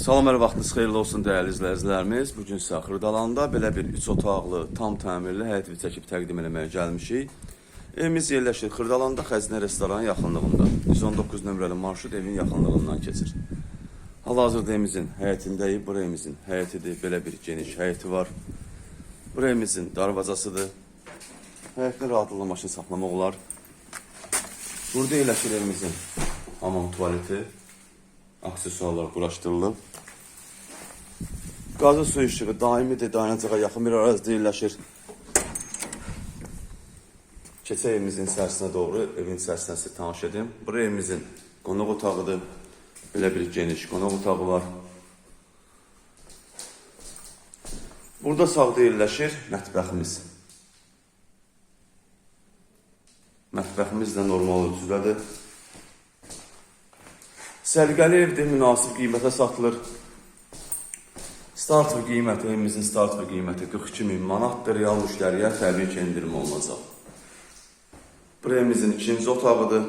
Salam, hər vaxtınız xeyirli olsun dəyərli izləyicilərimiz. Bu gün sizə Xırdalanda belə bir 3 otaqlı, tam təmirli həyət evi çəkib təqdim etməyə gəlmişik. Evimiz yerləşir Xırdalanda Xəzinə restoranın yaxınlığında. 119 nömrəli marşrut evin yaxınlığından keçir. Hal-hazırda evimizin həyətindəyik. Bu evimizin həyətidir. Belə bir geniş həyəti var. Bu evimizin darvazasıdır. Həyətdə rahatlıqla maşın saxlamaq olar. Burada yerləşir evimizin hamam tualeti. Aksesuarlar quraşdırılıb. Qazın su işığı daimidir, dayanacağa yaxın bir ərazidə yerləşir. Keçək evimizin içərisinə doğru, evin içərisinə sizə tanış edim. Bura evimizin qonaq otağıdır. Belə bir geniş qonaq otağı var. Burada sağda yerləşir mətbəximiz. Mətbəximiz də normal ölçüdədir. Səliqəli evdir, münasib qiymətə satılır. Start və qiyməti, evimizin start və qiyməti 42 min manatdır. Real müştəriyə təbii ki, endirim olunacaq. Bu evimizin ikinci otağıdır.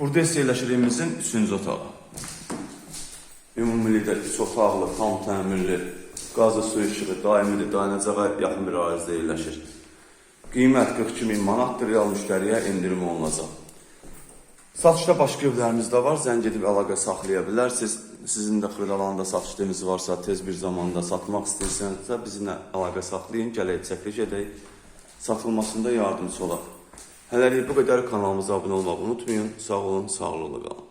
Burada isə yerləşir evimizin üçüncü otağı. Ümumilikdə üç otaqlı, tam təmirli, qazı su işığı daimidir, dayanacağa yaxın bir ərazidə yerləşir. Qiymət 42 min manatdır, real müştəriyə endirim olunacaq. Satışda başqa evlərimiz də var, zəng edib əlaqə saxlaya bilərsiniz. Sizin də Xırdalanda satışdığınız varsa, tez bir zamanda satmaq istəyirsənizsə, bizimlə əlaqə saxlayın, gələk çəkiliş edək. Satılmasında yardımcı olaq. Hələlik bu qədər kanalımıza abunə olmağı unutmayın. Sağ olun, sağlıqla qalın.